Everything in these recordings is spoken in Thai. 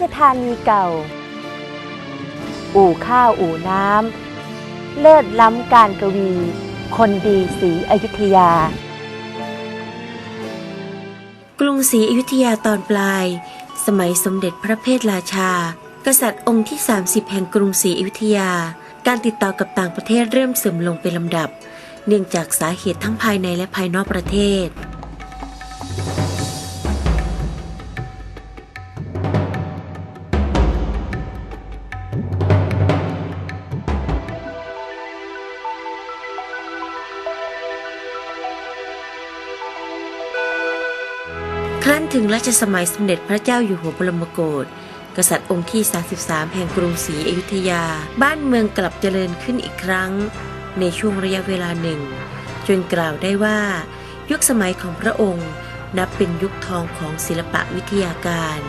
ชธานีเก่า อู่ข้าวอู่น้ำ เลิศล้ำการกวี คนดีศรีอยุธยา กรุงศรีอยุธยาตอนปลาย สมัยสมเด็จพระเพทราชา กษัตริย์องค์ที่ 30 แห่งกรุงศรีอยุธยา การติดต่อกับต่างประเทศเริ่มเสื่อมลงเป็นลำดับ เนื่องจากสาเหตุทั้งภายในและภายนอกประเทศ ครั้นถึงรัชสมัยสมเด็จพระเจ้าอยู่หัวบรมโกศกษัตริย์องค์ที่ 33 แห่งกรุงศรีอยุธยา บ้านเมืองกลับเจริญขึ้นอีกครั้ง ในช่วงระยะเวลาหนึ่ง จนกล่าวได้ว่า ยุคสมัยของพระองค์นับเป็นยุคทองของศิลปะวิทยาการ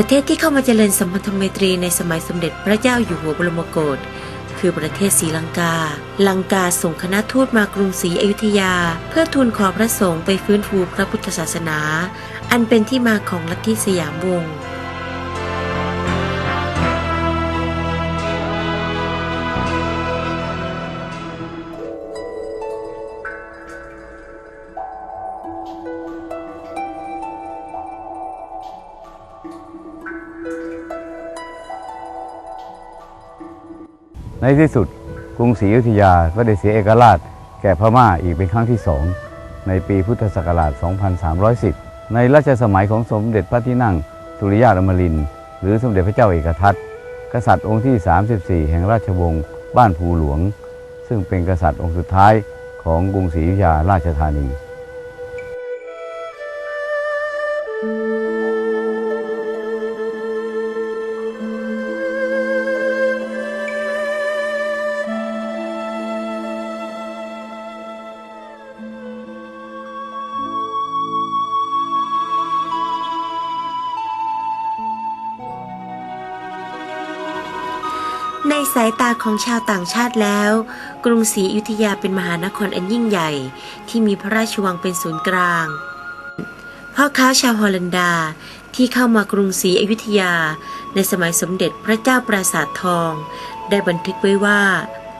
ประเทศที่เข้ามาเจริญสัมพันธไมตรีในสมัยสมเด็จพระเจ้าอยู่หัวบรมโกศคือประเทศศรีลังกา ลังกาส่งคณะทูตมากรุงศรีอยุธยา เพื่อทูลขอพระสงฆ์ไปฟื้นฟูพระพุทธศาสนา อันเป็นที่มาของลัทธิสยามวงศ์ ในที่สุดกรุงศรีอยุธยาก็ได้เสียเอกราช แก่พม่าอีกเป็นครั้งที่สองในปีพุทธศักราช 2310 ในรัชสมัยของสมเด็จพระที่นั่งสุริยาอมริน หรือสมเด็จพระเจ้าเอกทัตกษัตริย์องค์ที่ 34 แห่งราชวงศ์บ้านภูหลวง ซึ่งเป็นกษัตริย์องค์สุดท้ายของกรุงศรีอยุธยาราชธานี ในสายตาของชาวต่างชาติแล้ว กรุงศรีอยุธยาเป็นมหานครอันยิ่งใหญ่ ที่มีพระราชวังเป็นศูนย์กลาง พ่อค้าชาวฮอลันดาที่เข้ามากรุงศรีอยุธยา ในสมัยสมเด็จพระเจ้าปราสาททอง ได้บันทึกไว้ว่า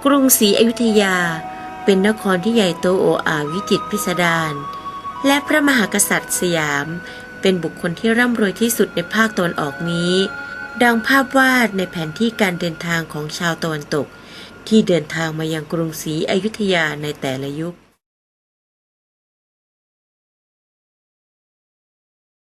กรุงศรีอยุธยา เป็นนครที่ใหญ่โตโอ้อาวิจิตพิสดารและพระมหากษัตริย์สยาม เป็นบุคคลที่ร่ำรวยที่สุดในภาคตะวันออกนี้ ดังภาพวาดในแผนที่การเดินทางของชาวตะวันตก ที่เดินทางมายังกรุงศรีอยุธยาในแต่ละยุค